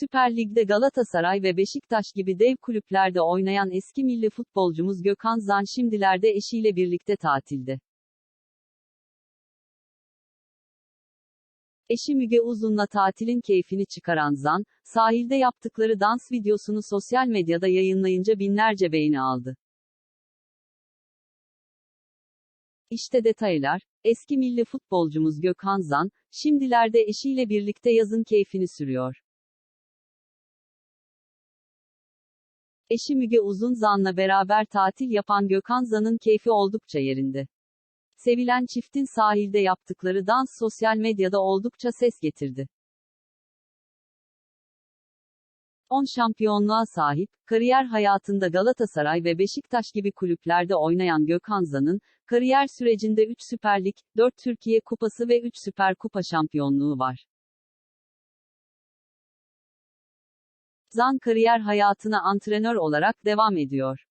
Süper Lig'de Galatasaray ve Beşiktaş gibi dev kulüplerde oynayan eski milli futbolcumuz Gökhan Zan şimdilerde eşiyle birlikte tatilde. Eşi Müge Uzun'la tatilin keyfini çıkaran Zan, sahilde yaptıkları dans videosunu sosyal medyada yayınlayınca binlerce beğeni aldı. İşte detaylar, eski milli futbolcumuz Gökhan Zan, şimdilerde eşiyle birlikte yazın keyfini sürüyor. Eşi Müge Uzun Zan'la beraber tatil yapan Gökhan Zan'ın keyfi oldukça yerinde. Sevilen çiftin sahilde yaptıkları dans sosyal medyada oldukça ses getirdi. 10 şampiyonluğa sahip, kariyer hayatında Galatasaray ve Beşiktaş gibi kulüplerde oynayan Gökhan Zan'ın, kariyer sürecinde 3 Süper Lig, 4 Türkiye Kupası ve 3 Süper Kupa şampiyonluğu var. Zan kariyer hayatına antrenör olarak devam ediyor.